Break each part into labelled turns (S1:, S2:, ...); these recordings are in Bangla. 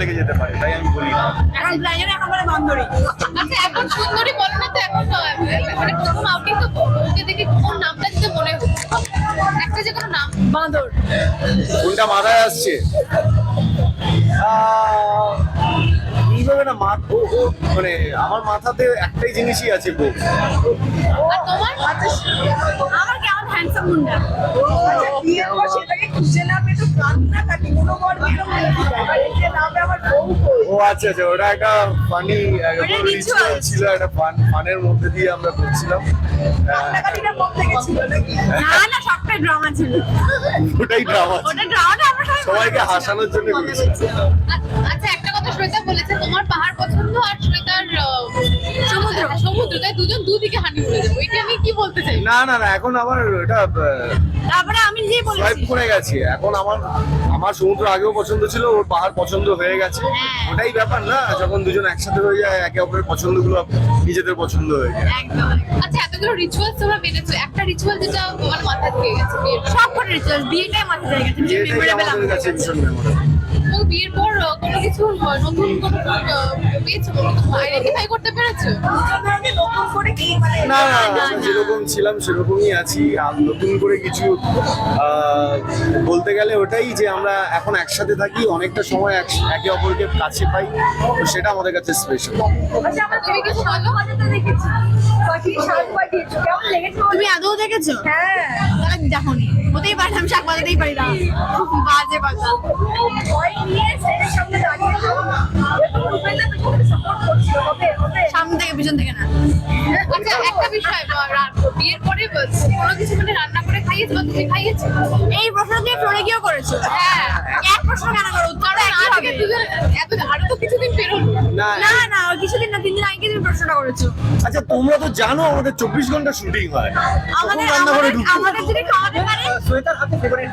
S1: লেগে যেতে পারে তাই আমি বলি না।
S2: এখন ব্লাইন্ডার
S3: আচ্ছা এখন সুন্দরী বলো না তো এখন মানে প্রথম আউটিং তো ওকে দেখে কোন নামটা দিতে মনে হচ্ছে একটা যে কোনো নাম।
S2: বাঁদর
S1: কোনটা মাথায় আসছে? এইভাবে না মা ও ও মানে আমার মাথাতে একটাই জিনিসই আছে গো
S3: আর তোমার?
S2: আমার কেমন হ্যান্ডসাম মুন্ডা?
S4: বিয়ের পর সেটাকে খুঁজে না পেয়ে তো কান্না কাটি কোনো বর বেরো আবার এসে নামে আমার বউ কই
S1: ও আচ্ছা আচ্ছা ওটা একটা ফানি রিচুয়াল ছিল একটা ফান ফানের মধ্যে দিয়ে আমরা করছিলাম।
S2: না না সবটাই ড্রামা ছিল।
S1: ওটাই ড্রামা
S2: ওটা ড্রামা আমরা
S1: সবাইকে হাসানোর জন্য করেছি।
S3: শ্বেতা বলেছে তোমার পাহাড় পছন্দ আর শ্বেতার
S2: সমুদ্র।
S3: সমুদ্র তাই দুজন দুদিকে হানি হয়ে যাবে ওইটা আমি কি বলতে চাই?
S1: না না না এখন আবার এটা
S2: তারপরে আমি
S1: সোয়াইপ
S2: বলেছি।
S1: করে গেছে। এখন আমার আমার সমুদ্র আগেও পছন্দ ছিল ওর পাহাড় পছন্দ হয়ে গেছে।
S2: হ্যাঁ।
S1: ওটাই ব্যাপার না যখন দুজন একসাথে হয়ে যায় একে অপরের পছন্দগুলো নিজেদের পছন্দ হয়ে যায়।
S2: একদম।
S3: আচ্ছা এতগুলো রিচুয়ালস তোমরা মেনেছো। একটা রিচুয়াল যেটা তোমার মাথা থেকে গেছে
S2: সব কটা রিচুয়াল বিয়েটাই মাথায় থেকে গেছে যে মেমোরেবল
S1: আমাদের কাছে ভীষণ মেমোরেবল
S3: বিয়ের পর কোনো কিছু নতুন কোনো পেয়েছ আইডেন্টিফাই করতে পেরেছ
S4: দুজনকে নতুন করে কি মানে
S1: না না
S2: না, না।
S1: যেরকম ছিলাম সেরকমই আছি। আর নতুন করে কিছু বলতে গেলে ওটাই যে আমরা এখন একসাথে থাকি অনেকটা সময় এক- একে অপরকে কাছে পাই তো সেটা আমাদের কাছে স্পেশাল
S4: তুমি
S2: আদৌ দেখেছ?
S4: হ্যাঁ।
S2: দেখো দেখোনি হতেই পারে না, আমি শাক বাজাতেই পারি না। বাজে
S4: বাজে। পিছন
S2: থেকে না।
S3: আচ্ছা একটা বিষয় বিয়ের পরে কোনো কিছু মানে রান্না করে খাইয়েছো বা তুমি খাইয়েছো?
S2: এই প্রশ্ন দিয়ে ফ্লোরে গিয়েও করেছ।
S3: হ্যাঁ।
S2: এক প্রশ্ন কেন করো? একই হবে
S3: এত আরও তো কিছুদিন বেরোলো
S1: না।
S2: না না কিছুদিন না তিন দিন আগে তুমি প্রশ্নটা করেছ।
S1: আচ্ছা তোমরা তো জানো আমাদের চব্বিশ ঘণ্টা শুটিং হয়।
S2: আমাদের
S1: কখন রান্না করে
S2: আমাদের আমাদের যদি খাওয়াতে পারে?
S1: শ্বেতার হাতে ফেভারিট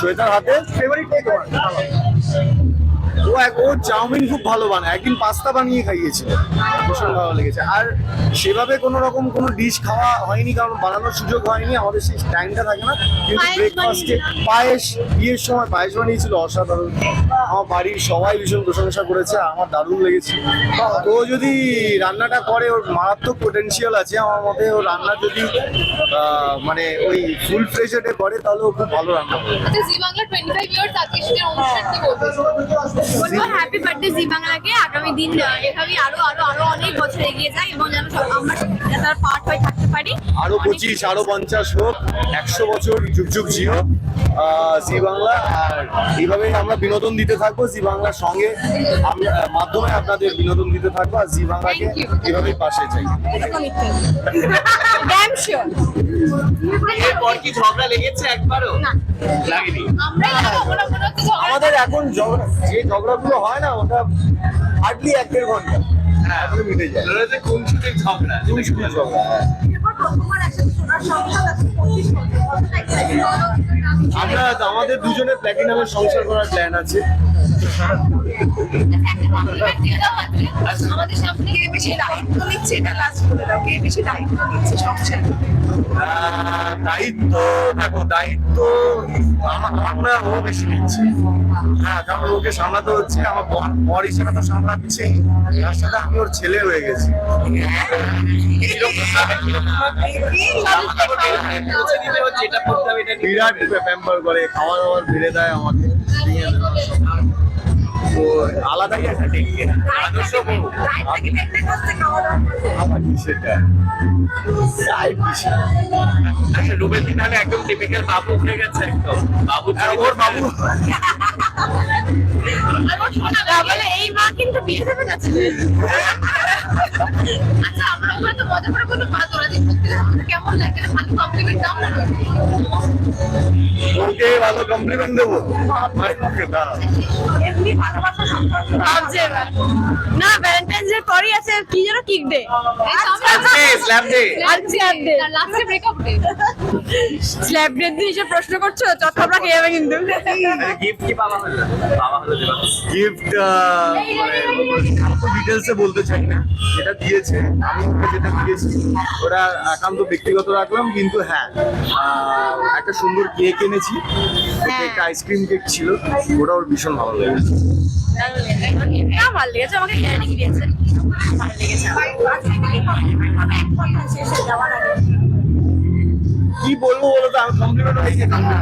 S1: শ্বেতার হাতে? ফেভারিট ও এক ও চাউমিন খুব ভালো বানায়। একদিন পাস্তা বানিয়ে খাইয়েছিল। ভীষণ ভালো লেগেছে। আর সেভাবে কোনো রকম কোনো ডিশ খাওয়া হয়নি কারণ বানানোর সুযোগ হয়নি। আমাদের সেই টাইমটা থাকে না। কিন্তু ব্রেকফাস্টে পায়েস বিয়ের সময় পায়েস বানিয়েছিল অসাধারণ। আমার বাড়ির সবাই ভীষণ প্রশংসা করেছে। আমার দারুণ লেগেছে। ও যদি রান্নাটা করে ওর মারাত্মক পোটেনশিয়াল আছে। আমার মতে ও রান্না যদি মানে ওই ফুল ফ্লেজেডে করে তাহলে ও খুব ভালো রান্না করে
S3: আচ্ছা Zee Bangla twenty five years আজকে সেটা অনুষ্ঠান কি বলব
S2: বলব হ্যাপি বার্থডে জি বাংলাকে। আগামী দিন এভাবেই আরও আরও আরও অনেক বছর এগিয়ে যায় এবং যেন সব আমরা তার পার্ট হয়ে থাকতে পারি। আরও
S1: পঁচিশ আরও পঞ্চাশ হোক একশো বছর যুগ যুগ জিও। জি বাংলা আর এইভাবেই আমরা বিনোদন দিতে থাকব। জি বাংলার সঙ্গে আমরা মাধ্যমে আপনাদের বিনোদন দিতে থাকব। আর জি বাংলাকে এভাবেই পাশে চাই।
S2: Damn sure.
S5: এরপর কি ঝগড়া লেগেছে একবারও?
S2: না।
S5: লাগেনি।
S3: আমরা ঝগড়া।
S1: আমাদের এখন ঝগড়া যে ঝগড়াগুলো হয় না ওটা হার্ডলি এক দেড় ঘণ্টা। তারপরে মিটে যায়।
S5: কোন ছুটির ঝগড়া।
S1: ঝগড়া হ্যাঁ। আমরা আমাদের দুজনে প্ল্যাটিনামের সংসার করার প্ল্যান আছে।
S3: একটা compliment দিয়ে দাও আজকে। আমাদের সামনে
S4: কে বেশি দায়িত্ব নিচ্ছে এটা লাস্ট বলে দাও কে বেশি দায়িত্ব নিচ্ছে সংসারে
S1: দায়িত্ব দেখো দায়িত্ব আমার আমার ও বেশি নিচ্ছে। হ্যাঁ কারণ ওকে সামলাতে হচ্ছে আমার বর- বর হিসেবে তো সামলাচ্ছে তার সাথে আমি ওর ছেলে হয়ে গেছি। বিরাট প্যাম্পার করে খাওয়া দাওয়ার ফিরে দেয় আমাকে। আলাদাই একটা টেকে
S5: আদর্শ বউ।
S1: আমার কি সেটা
S5: আচ্ছা রুবেল দিন তাহলে একদম টিপিক্যাল বাবু হয়ে গেছে একদম? বাবু
S1: ওর বাবু?
S2: এই মা কিন্তু বিয়ে দেবে যাচ্ছে
S3: আচ্ছা আমরা মজা করে কেমন লাগে? ভালো কমপ্লিমেন্ট দাও না।
S1: ওকে ভালো কমপ্লিমেন্ট দেবো।
S2: না। ভ্যালেন্টাইন্স ডে পরই আছে কি যেন কিক ডে
S5: স্ল্যাব ডে।
S3: লাস্টে ব্রেকআপ ডে
S2: দিয়ে এসে প্রশ্ন করছ চট্টগ্রাম খেয়ে যাবে কিন্তু।
S5: গিফট কি পাওয়া হলো? পাওয়া হলো
S1: গিফট ডিটেলসে বলতে চাই না যেটা দিয়েছে আমি যেটা দিয়েছি ওটা একান্ত ব্যক্তিগত রাখলাম কিন্তু হ্যাঁ আহ, একটা সুন্দর কেক এনেছি কেকটা আইসক্রিম কেক ছিল ওটা ওর ভীষণ ভালো লেগেছে।
S2: ভালো লেগেছে আমাকে ক্যারিং দিয়েছে। ভালো লেগেছে।
S1: কি বলব বলো তো আমি কমপ্লিমেন্ট হয়ে যেতাম না